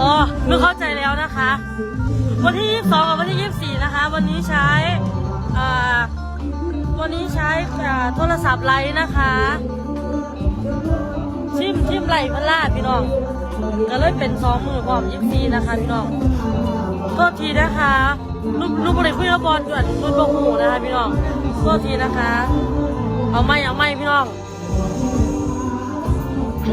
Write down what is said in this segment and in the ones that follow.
อ๋อหนูเข้าใจแล้วนะคะ วันที่ 22 กับวันที่ 24 นะคะ วันนี้ใช้อ่าวันนี้ใช้โทรศัพท์ไลน์นะคะ ชิมชิมไหลพลาดพี่น้อง ก็เลยเป็นสองมือพร้อมยิบซีนะคะพี่น้องโทษทีนะคะลูกลูกบริคุยกับบอลด่วนรุ่นบงหูนะคะพี่น้องโทษทีนะคะ เอาไม่เอาไม่พี่น้อง วัน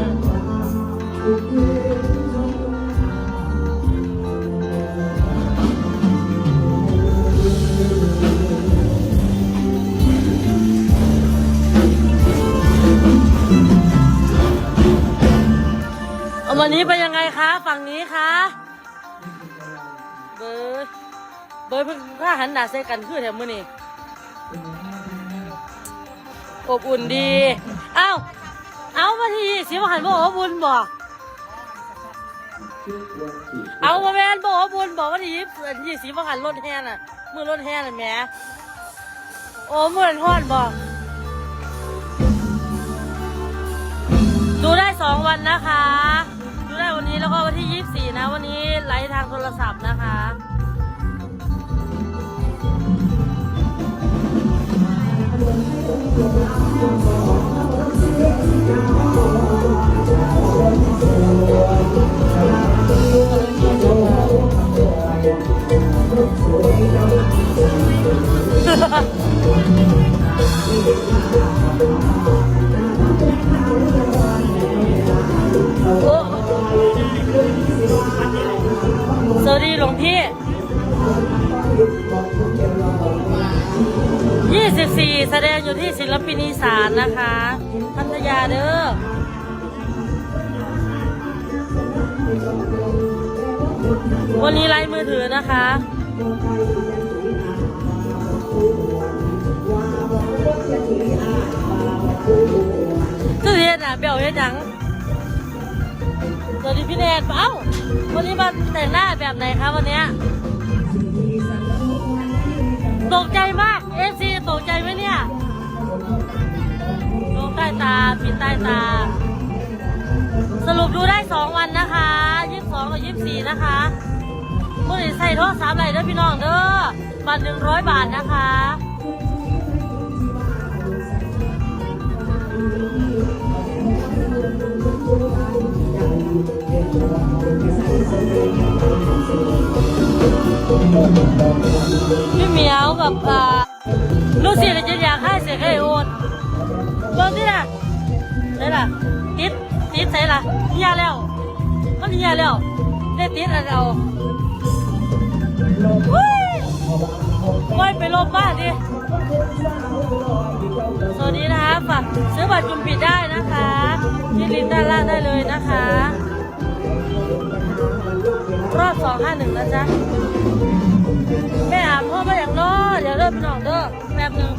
นี้เป็นยังไงคะ ฝั่งนี้คะเบยเบยเพิ่งข้าหันหน้าใส่กันคือแถวมือนี่อบอุ่นดีเอ้า เอามาทีสิมหันบอกอบอุ่นบอก เอามาแมนบอกอบอุ่นบอกว่าทียี่สิบมหันรถแห่น่ะ มือรถแห่น่ะแหม่โอ้มือทอดบอก ดูได้สองวันนะคะ ดูได้วันนี้แล้วก็วันที่ยี่สี่นะ วันนี้ไลฟ์ทางโทรศัพท์นะคะ สวัสดีหลวงพี่ยี่สิบสี่แสดงอยู่ที่ศิลปินอีสานนะคะพัทยาเด้อวันนี้ไลฟ์มือถือนะคะ ก็เฮ็ดอะเบลเฮ็ดหยังสวัสดีพี่แนนเอ้า วันนี้มาแต่งหน้าแบบไหนคะวันเนี้ยตกใจมากเอซีตกใจไหมเนี่ยลงใต้ตาปิดใต้ตา สรุปดูได้สองวันนะคะยี่สิบสองกับยี่สิบสี่นะคะ เมื่อไหร่ใส่โทษสามไหลเด้อพี่น้องเด้อบัตรหนึ่งร้อยบาทนะคะพี่เหมียวกับลูกศิษย์จะอยากให้เสียให้โอนตอนที่น่ะไหนล่ะติดติดใส่ล่ะเฮียแล้วมันเฮียแล้วได้ติดอะไรเอา ว้ยว่ายไปลบบ้านดิ สวัสดีนะคะฝากซื้อบัตรจุ่มปิดได้นะคะที่ลิงก์ด้านล่างได้เลยนะคะ รอบสองห้าหนึ่งนะจ๊ะ แม่อานพ่อมาอย่างน้อเดี๋ยวเริ่มพี่น้องเด้อแป๊บหนึ่ง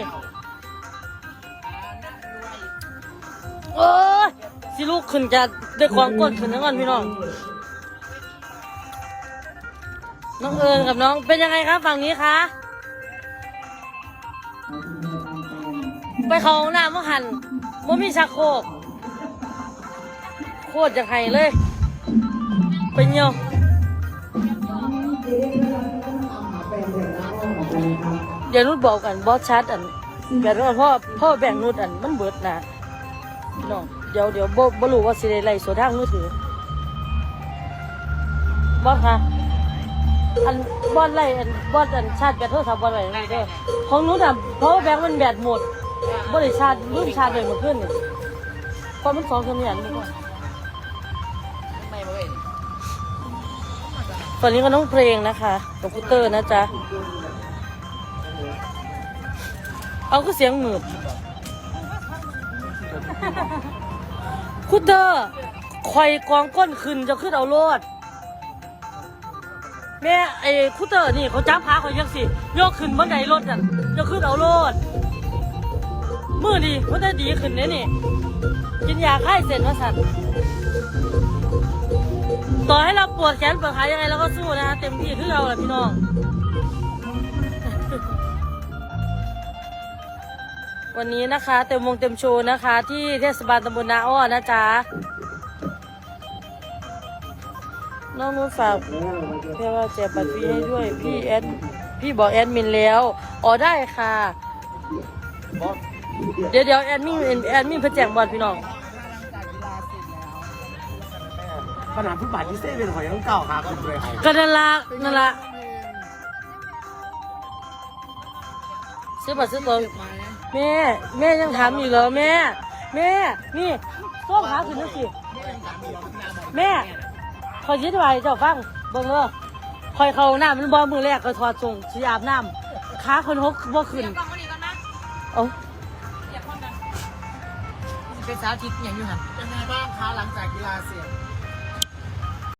ดโว้ยโอ้ยสิลูกขึ้นจะได้ความกดขึ้นทั้งวันพี่น้อง น้องเอิญกับน้องเป็นยังไงครับฝั่งนี้คะไปเขาหน้ำมื่หันบ่มีชักโครกโคตรจะไห้เลย ไปเหี่ยว เดี๋ยวนุดบอกกันบอสชัดอันแบ่ว่าพ่อพ่อแบ่งนุดอันมันเบิดนะพี่น้องเดี๋ยวเดี๋ยวบ่บ่รู้ว่าสิได้ไล่สวนทางมือถือบอสค่ะอันบอสไล่อันบอสอันชาติแบตโทรศัพท์บอสไว้นี่เด้อของนุดอะเพราะว่าแบงค์มันแบตหมดบริชาติรุ่นชาติเลยมาขึ้นเนี่ยความมันสองคนเนี่ยนี่ก่อนไม่เว้ยฝั่งนี้ก็น้องเพลงนะคะกับพุตเตอร์นะจ๊ะ เอาก็เสียงหมืดคุณเตอร์คอยกองก้นขึ้นจะขึ้นเอาโลด แม่ไอ้คุณเตอร์นี่เขาจับขาเขายังสิโยกขึ้นบันไดรถนั่นจะขึ้นเอาโลดมือดีมันจะดีขึ้นเนี่ยนี่ กินยาคลายเสร็จว่าสันต่อให้เราปวดแขนปวดขายังไงเราก็สู้นะเต็มที่คือเราแหละพี่น้อง วันนี้นะคะเต็มวงเต็มโชว์นะคะ ที่เทศบาลตำบลนาอ้อนะจ๊ะน้องนุ่นฝากเพื่อว่าแจกบัตรฟรีให้ด้วยพี่แอดพี่บอกแอดมินแล้วอ๋อได้ค่ะ เดี๋ยวเดี๋ยวแอดมินแอดมินเพื่อแจกบอลพี่น้องขนาดฟุตบาทที่เซเว่นของยังเก่าหาคุณเลยก็นั่นละนั่นละซื้อบัตรซื้อตัว แม่ แม่ยังถามอยู่เหรอแม่ แม่ นี่ส้มขาขึ้นนั่นสิ แม่คอยยิ้มไว้เจ้าฟังเบิ่งเด้อคอยเขาน้ำมันบ่มือแรกก็ถอดส่งสีอาบน้ำขาคนหกบ่ขึ้นเอ้าเป็นสาธิตอย่างอยู่หันเป็นไงบ้างคะหลังจากกีฬาเสร็จ